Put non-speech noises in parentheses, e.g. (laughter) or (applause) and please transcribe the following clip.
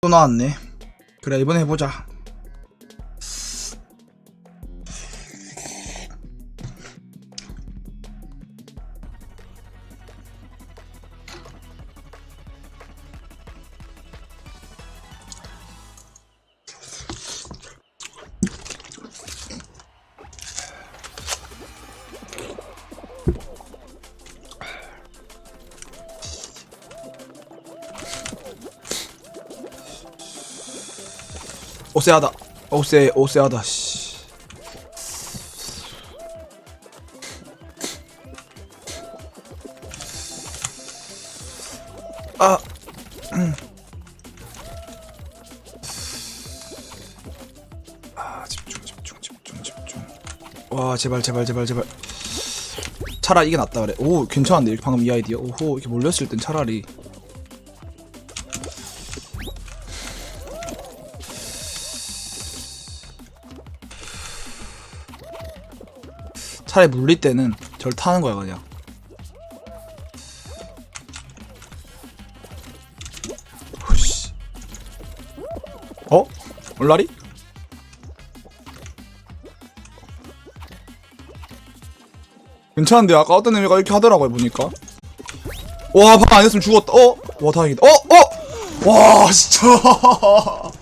또 나왔네. 그래 이번에 해보자. 오세하다. 오세 오세하다. 씨. 아. 음. 아 집중 집중 집중 집중. 와 제발 제발 제발 제발. 차라리 이게 낫다 그래. 오 괜찮은데 방금 이 아이디어. 오호 이렇게 몰렸을 땐 차라리. 차라리 물릴 때는 절 타는 거야 그냥. 어? 올라리? 괜찮은데 아까 어떤 애가 이렇게 하더라고요 보니까. 와, 방 안 했으면 죽었다. 어? 와, 다행이다. 어? 어? 와, 진짜. (laughs)